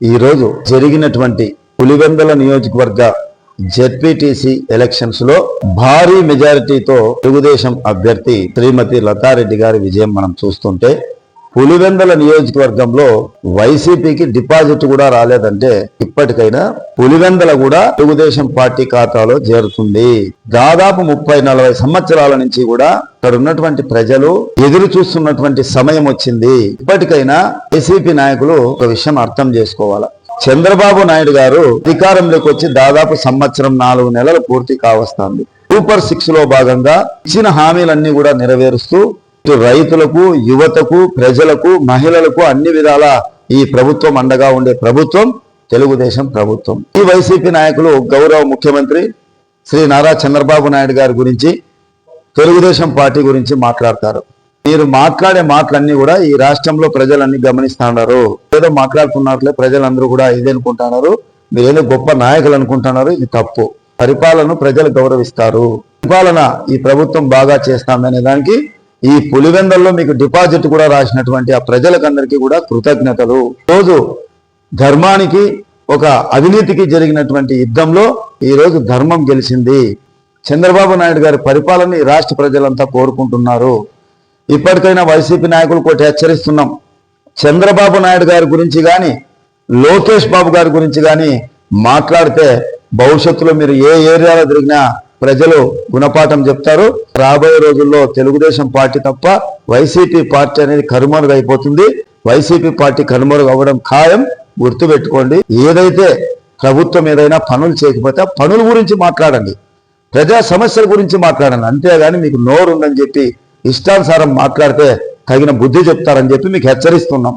ఈరోజు జరిగినటువంటి పులివెందల నియోజకవర్గ జెడ్పీటీసీ ఎలక్షన్స్లో భారీ మెజారిటీతో తెలుగుదేశం అభ్యర్థి శ్రీమతి లతారెడ్డి గారి విజయం మనం చూస్తుంటే పులివెందల నియోజకవర్గంలో వైసీపీకి డిపాజిట్ కూడా రాలేదంటే ఇప్పటికైనా పులివెందల కూడా తెలుగుదేశం పార్టీ ఖాతాలో చేరుతుంది. దాదాపు ముప్పై నలభై సంవత్సరాల నుంచి కూడా అక్కడ ఉన్నటువంటి ప్రజలు ఎదురు చూస్తున్నటువంటి సమయం వచ్చింది. ఇప్పటికైనా వైసీపీ నాయకులు ఒక విషయం అర్థం చేసుకోవాలి? చంద్రబాబు నాయుడు గారు అధికారంలోకి వచ్చి దాదాపు సంవత్సరం నాలుగు నెలలు పూర్తి కావస్తుంది. సూపర్ సిక్స్లో భాగంగా ఇచ్చిన హామీలన్నీ కూడా నెరవేరుస్తూ రైతులకు యువతకు ప్రజలకు మహిళలకు అన్ని విధాల ఈ ప్రభుత్వం అండగా ఉండే ప్రభుత్వం తెలుగుదేశం ప్రభుత్వం. ఈ వైసీపీ నాయకులు గౌరవ ముఖ్యమంత్రి శ్రీ నారా చంద్రబాబు నాయుడు గారి గురించి తెలుగుదేశం పార్టీ గురించి మాట్లాడతారు. మీరు మాట్లాడే మాటలన్నీ కూడా ఈ రాష్ట్రంలో ప్రజలన్నీ గమనిస్తున్నారు ఏదో మాట్లాడుతున్నట్లే ప్రజలందరూ కూడా ఇదనుకుంటున్నారు అనుకుంటున్నారు. మీరు ఏదో గొప్ప నాయకులు అనుకుంటున్నారు ఇది తప్పు. పరిపాలన ప్రజలు గౌరవిస్తారు. పరిపాలన ఈ ప్రభుత్వం బాగా చేస్తామనే దానికి ఈ పులివెందల్లో మీకు డిపాజిట్ కూడా రాసినటువంటి ఆ ప్రజలకందరికీ కూడా కృతజ్ఞతలు. రోజు ధర్మానికి ఒక అవినీతికి జరిగినటువంటి యుద్ధంలో ఈరోజు ధర్మం గెలిచింది. చంద్రబాబు నాయుడు గారి పరిపాలన ఈ రాష్ట్ర ప్రజలంతా కోరుకుంటున్నారు. ఇప్పటికైనా వైసీపీ నాయకులు ఒకటి హెచ్చరిస్తున్నాం. చంద్రబాబు నాయుడు గారి గురించి కానీ లోకేష్ బాబు గారి గురించి కానీ మాట్లాడితే భవిష్యత్తులో మీరు ఏ ఏరియాలో తిరిగినా ప్రజలు గుణపాఠం చెప్తారు. రాబోయే రోజుల్లో తెలుగుదేశం పార్టీ తప్ప వైసీపీ పార్టీ అనేది కనుమరుగు అయిపోతుంది. వైసీపీ పార్టీ కనుమరుగు అవ్వడం ఖాయం. గుర్తుపెట్టుకోండి ఏదైతే ప్రభుత్వం ఏదైనా పనులు చేయకపోతే పనుల గురించి మాట్లాడండి. ప్రజా సమస్యల గురించి మాట్లాడండి. అంతేగాని మీకు నోరు ఉందని చెప్పి ఇష్టానుసారం మాట్లాడితే తగిన బుద్ధి చెప్తారని చెప్పి మీకు హెచ్చరిస్తున్నాం.